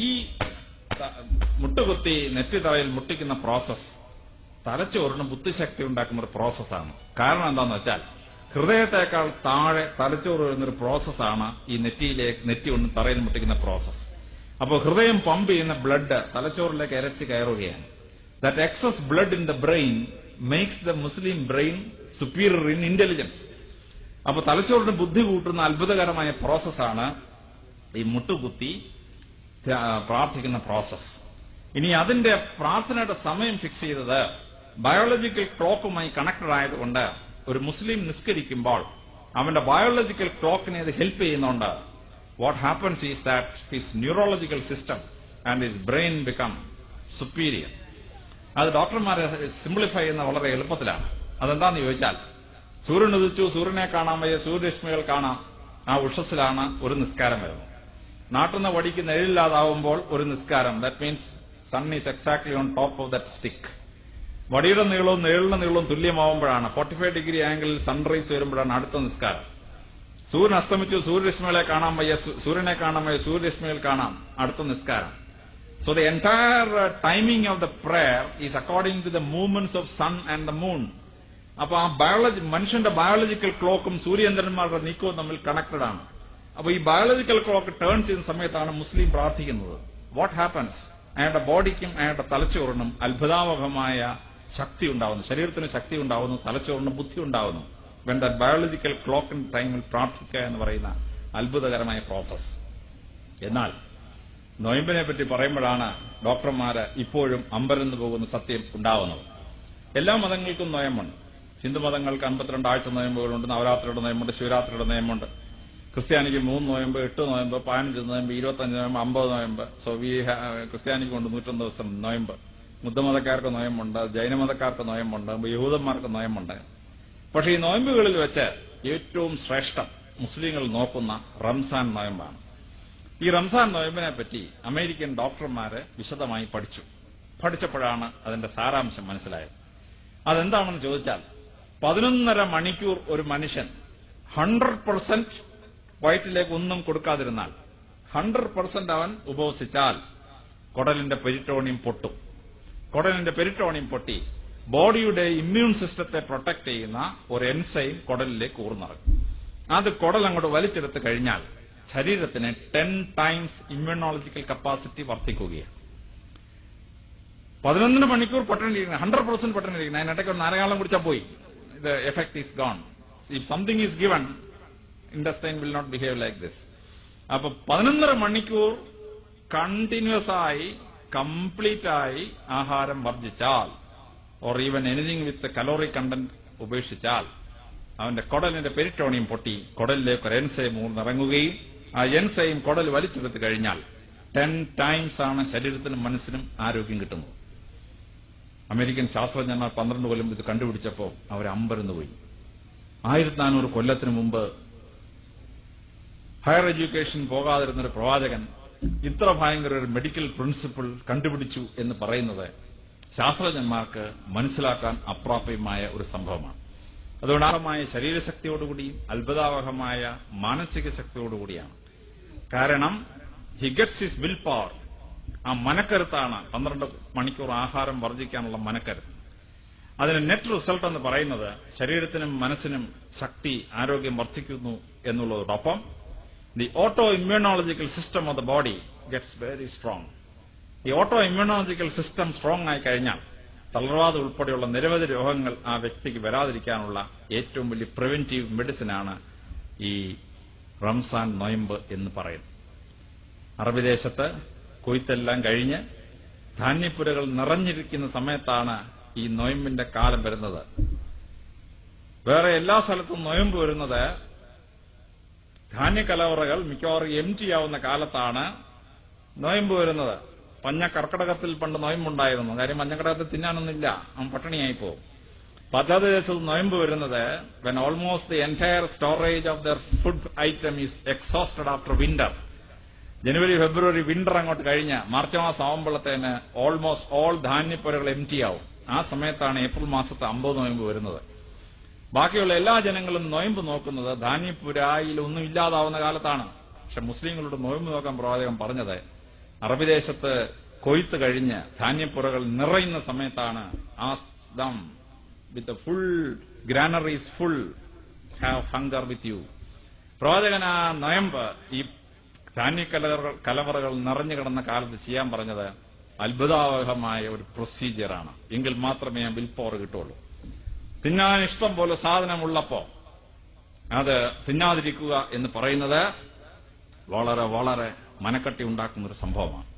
ഈ മുട്ടുകുത്തി നെറ്റി തറയിൽ മുട്ടിക്കുന്ന പ്രോസസ് തലച്ചോറിന് ബുദ്ധിശക്തി ഉണ്ടാക്കുന്ന ഒരു പ്രോസസ്സാണ് കാരണം എന്താന്ന് വെച്ചാൽ ഹൃദയത്തെക്കാൾ താഴെ തലച്ചോറ് വരുന്നൊരു പ്രോസസ്സാണ് ഈ നെറ്റിയിലെ നെറ്റി കൊണ്ട് തറയിൽ മുട്ടിക്കുന്ന പ്രോസസ്സ് അപ്പോൾ ഹൃദയം പമ്പ് ചെയ്യുന്ന ബ്ലഡ് തലച്ചോറിലേക്ക് ഇരച്ച് കയറുകയാണ്. That excess blood in the brain makes the Muslim brain superior in intelligence അപ്പൊ തലച്ചോറിന് ബുദ്ധി കൂട്ടുന്ന അത്ഭുതകരമായ പ്രോസസ്സാണ് ഈ മുട്ടുകുത്തി പ്രാർത്ഥിക്കുന്ന പ്രോസസ് ഇനി അതിന്റെ പ്രാർത്ഥനയുടെ സമയം ഫിക്സ് ചെയ്തത് ബയോളജിക്കൽ ക്ലോക്കുമായി കണക്റ്റഡ് ആയതുകൊണ്ട് ഒരു മുസ്ലിം നിസ്കരിക്കുമ്പോൾ അവന്റെ ബയോളജിക്കൽ ക്ലോക്കിനെ ഇത് ഹെൽപ്പ് ചെയ്യുന്നുണ്ട്. What happens is that his neurological system and his brain become superior അത് ഡോക്ടർമാരെ സിംപ്ലിഫൈ ചെയ്യുന്ന വളരെ എളുപ്പത്തിലാണ്. അതെന്താന്ന് ചോദിച്ചാൽ സൂര്യൻ ഉദിച്ചു സൂര്യനെ കാണാൻ വയ്യ സൂര്യരശ്മികൾ കാണാം. ആ ഉഷസ്സിലാണ് ഒരു നിസ്കാരം വരുന്നത്. നാട്ടിൽ നിന്ന് വടിക്ക് നിഴലില്ലാതാവുമ്പോൾ ഒരു നിസ്കാരം. That means sun is exactly on top of that stick വടിയുടെ നീളവും നിഴലിന്റെ നീളവും തുല്യമാവുമ്പോഴാണ്. ഫോർട്ടി ഫൈവ് ഡിഗ്രി ആംഗിളിൽ സൺറൈസ് വരുമ്പോഴാണ് അടുത്ത നിസ്കാരം. സൂര്യൻ അസ്തമിച്ചു സൂര്യരശ്മികളെ കാണാൻ വയ്യ സൂര്യനെ കാണാൻ വയ്യ സൂര്യരശ്മികൾ കാണാം. അടുത്ത നിസ്കാരം. So the entire timing of the prayer is according to the movements of sun and the moon അപ്പൊ ആ ബയോളജി മനുഷ്യന്റെ ബയോളജിക്കൽ ക്ലോക്കും സൂര്യചന്ദ്രന്മാരുടെ നീക്കവും തമ്മിൽ കണക്റ്റഡ് ആണ്. അപ്പൊ ഈ ബയോളജിക്കൽ ക്ലോക്ക് ടേൺ ചെയ്യുന്ന സമയത്താണ് മുസ്ലിം പ്രാർത്ഥിക്കുന്നത്. വാട്ട് ഹാപ്പൻസ് അയാളുടെ ബോഡിക്കും അയാളുടെ തലച്ചോറിനും അത്ഭുതാവഹമായ ശക്തി ഉണ്ടാവുന്നു. ശരീരത്തിന് ശക്തി ഉണ്ടാവുന്നു തലച്ചോറിന് ബുദ്ധി ഉണ്ടാവുന്നു. വെൻ ദ ബയോളജിക്കൽ ക്ലോക്ക് ടൈമിൽ പ്രാർത്ഥിക്കുക എന്ന് പറയുന്ന അത്ഭുതകരമായ പ്രോസസ് എന്നാൽ നൊയമ്പിനെ പറ്റി പറയുമ്പോഴാണ് ഡോക്ടർമാര് ഇപ്പോഴും അമ്പരന്ന് പോകുന്ന സത്യം ഉണ്ടാവുന്നത്. എല്ലാ മതങ്ങൾക്കും നയമുണ്ട് ഹിന്ദു മതങ്ങൾക്ക് അമ്പത്തിരണ്ട് ആഴ്ച നയമ്പുകളുണ്ട് നവരാത്രിയുടെ നയമുണ്ട് ശിവരാത്രിയുടെ നയമുണ്ട് ക്രിസ്ത്യാനിക്ക് മൂന്ന് നോയമ്പ് എട്ട് നോയമ്പ് പതിനഞ്ച് നോയമ്പ് ഇരുപത്തഞ്ച് നോയമ്പ് അമ്പത് നോയമ്പ്. സോ ക്രിസ്ത്യാനിക്ക് കൊണ്ട് നൂറ്റൊന്ന് ദിവസം നോയമ്പ്. ബുദ്ധമതക്കാർക്ക് നോയമ്പുണ്ട് ജൈനമതക്കാർക്ക് നോയമ്പുണ്ട് യഹൂദന്മാർക്ക് നോയമ്പുണ്ട്. പക്ഷേ ഈ നോയമ്പുകളിൽ വെച്ച് ഏറ്റവും ശ്രേഷ്ഠം മുസ്ലിങ്ങൾ നോക്കുന്ന റംസാൻ നോയമ്പാണ്. ഈ റംസാൻ നോയമ്പിനെ പറ്റി അമേരിക്കൻ ഡോക്ടർമാര് വിശദമായി പഠിച്ചു. പഠിച്ചപ്പോഴാണ് അതിന്റെ സാരാംശം മനസ്സിലായത്. അതെന്താണെന്ന് ചോദിച്ചാൽ പതിനൊന്നര മണിക്കൂർ ഒരു മനുഷ്യൻ ഹൺഡ്രഡ് പെർസെന്റ് വയറ്റിലേക്ക് ഒന്നും കൊടുക്കാതിരുന്നാൽ ഹൺഡ്രഡ് പെർസെന്റ് അവൻ ഉപവസിച്ചാൽ കുടലിന്റെ പെരിട്ടോണിയം പൊട്ടും. കുടലിന്റെ പെരിട്ടോണിയം പൊട്ടി ബോഡിയുടെ ഇമ്മ്യൂൺ സിസ്റ്റത്തെ പ്രൊട്ടക്ട് ചെയ്യുന്ന ഒരു എൻസൈം കുടലിലേക്ക് ഊർന്നിറങ്ങും. അത് കുടൽ അങ്ങോട്ട് വലിച്ചെടുത്ത് കഴിഞ്ഞാൽ ശരീരത്തിന് ടെൻ ടൈംസ് ഇമ്മ്യൂണോളജിക്കൽ കപ്പാസിറ്റി വർദ്ധിക്കുകയാണ്. പതിനൊന്നിന് മണിക്കൂർ പട്ടണിരിക്കുന്നത് ഹൺഡ്രഡ് പെർസെന്റ് പട്ടണിരിക്കുന്നത് അതിനിടയ്ക്ക് ഒരു നാരകാലം കുടിച്ചാൽ പോയി. ഇത് effect is gone if something is given intestine will not behave like this അപ്പൊ പതിനൊന്നര മണിക്കൂർ കണ്ടിന്യൂസ് ആയി കംപ്ലീറ്റ് ആയി ആഹാരം വർജിച്ചാൽ or even anything with calorie content ഉപേക്ഷിച്ചാൽ അവന്റെ കുടലിന്റെ പെരിട്ടോണിയം പൊട്ടി കുടലിലേക്ക് ഒരു എൻസൈം ഊർന്നിറങ്ങുകയും ആ എൻസൈം കുടൽ വലിച്ചെടുത്ത് കഴിഞ്ഞാൽ ടെൻ ടൈംസ് ആണ് ശരീരത്തിനും മനസ്സിനും ആരോഗ്യം കിട്ടുന്നത്. അമേരിക്കൻ ശാസ്ത്രജ്ഞന്മാർ പന്ത്രണ്ട് കൊല്ലം ഇത് കണ്ടുപിടിച്ചപ്പോൾ അവർ അമ്പരന്ന് പോയി ആയിരത്തി നാനൂറ് കൊല്ലത്തിന് മുമ്പ് ഹയർ എഡ്യൂക്കേഷൻ പോകാതിരുന്ന ഒരു പ്രവാചകൻ ഇത്ര ഭയങ്കര ഒരു മെഡിക്കൽ പ്രിൻസിപ്പിൾ കണ്ടുപിടിച്ചു എന്ന് പറയുന്നത് ശാസ്ത്രജ്ഞന്മാർക്ക് മനസ്സിലാക്കാൻ അപ്രാപ്യമായ ഒരു സംഭവമാണ്. അതുകൊണ്ട് ആഹമായ ശരീരശക്തിയോടുകൂടിയും അത്ഭുതാവഹമായ മാനസിക ശക്തിയോടുകൂടിയാണ്. കാരണം ഹി ഗറ്റ്സ് വിൽ പവർ ആ മനക്കരുത്താണ്. പന്ത്രണ്ട് മണിക്കൂർ ആഹാരം വർജിക്കാനുള്ള മനക്കരുത്ത്. അതിന് നെറ്റ് റിസൾട്ട് എന്ന് പറയുന്നത് ശരീരത്തിനും മനസ്സിനും ശക്തി ആരോഗ്യം വർദ്ധിക്കുന്നു എന്നുള്ളതോടൊപ്പം the autoimmunological system of the body gets very strong. ഈ ഓട്ടോ ഇമ്മ്യൂണോളജിക്കൽ സിസ്റ്റം സ്ട്രോങ് ആയി കഴിഞ്ഞാൽ തളർവാദം ഉൾപ്പെടെയുള്ള നിരവധി രോഗങ്ങൾ ആ വ്യക്തിക്ക് വരാതിരിക്കാനുള്ള ഏറ്റവും വലിയ പ്രിവെന്റീവ് മെഡിസിനാണ് ഈ റംസാൻ നൊയമ്പ് എന്ന് പറയുന്നത് അറബി ദേശത്ത് കൊയ്ത്തെല്ലാം കഴിഞ്ഞ് ധാന്യപ്പുരകൾ നിറഞ്ഞിരിക്കുന്ന സമയത്താണ് ഈ നൊയമ്പിന്റെ കാലം വരുന്നത് വേറെ എല്ലാ സ്ഥലത്തും നൊയമ്പ് വരുന്നത് ധാന്യക്കലവറകൾ മിക്കവാറും എം ടി ആവുന്ന കാലത്താണ് നോയമ്പ് വരുന്നത്. പഞ്ഞ കർക്കടകത്തിൽ പണ്ട് നോയമ്പുണ്ടായിരുന്നു. കാര്യം മഞ്ഞക്കടകത്തിൽ തിന്നാനൊന്നുമില്ല. അവൻ പട്ടിണിയായി പോകും. പദ്ധതി വെച്ചത് നോയമ്പ് വരുന്നത് when almost the entire storage of their food item is exhausted after winter January February winter അങ്ങോട്ട് കഴിഞ്ഞ് മാർച്ച് മാസം ആവുമ്പോഴത്തേന് ഓൾമോസ്റ്റ് ഓൾ ധാന്യപ്പുരകൾ എം ടി ആവും. ആ സമയത്താണ് ഏപ്രിൽ മാസത്തെ അമ്പത് നോയമ്പ് വരുന്നത്. ബാക്കിയുള്ള എല്ലാ ജനങ്ങളും നോയമ്പ് നോക്കുന്നത് ധാന്യപുരായിൽ ഒന്നും ഇല്ലാതാവുന്ന കാലത്താണ്. പക്ഷെ മുസ്ലിങ്ങളുടെ നോയമ്പ് നോക്കാൻ പ്രവാചകം പറഞ്ഞത് അറബി ദേശത്ത് കൊയ്ത്ത് കഴിഞ്ഞ് ധാന്യപ്പുറകൾ നിറയുന്ന സമയത്താണ് ആ them with full granaries full have hunger with you പ്രവാചകൻ ആ നയമ്പ് ഈ ധാന്യക്കലവറകൾ കലവറകൾ നിറഞ്ഞു കിടന്ന കാലത്ത് ചെയ്യാൻ പറഞ്ഞത് അത്ഭുതാവഹമായ ഒരു പ്രൊസീജിയറാണ് എങ്കിൽ മാത്രമേ വിൽ പവർ കിട്ടുള്ളൂ തിന്നാൻ ഇഷ്ടം പോലെ സാധനമുള്ളപ്പോ അത് തിന്നാതിരിക്കുക എന്ന് പറയുന്നത് വളരെ വളരെ മനക്കട്ടി ഉണ്ടാക്കുന്ന ഒരു സംഭവമാണ്.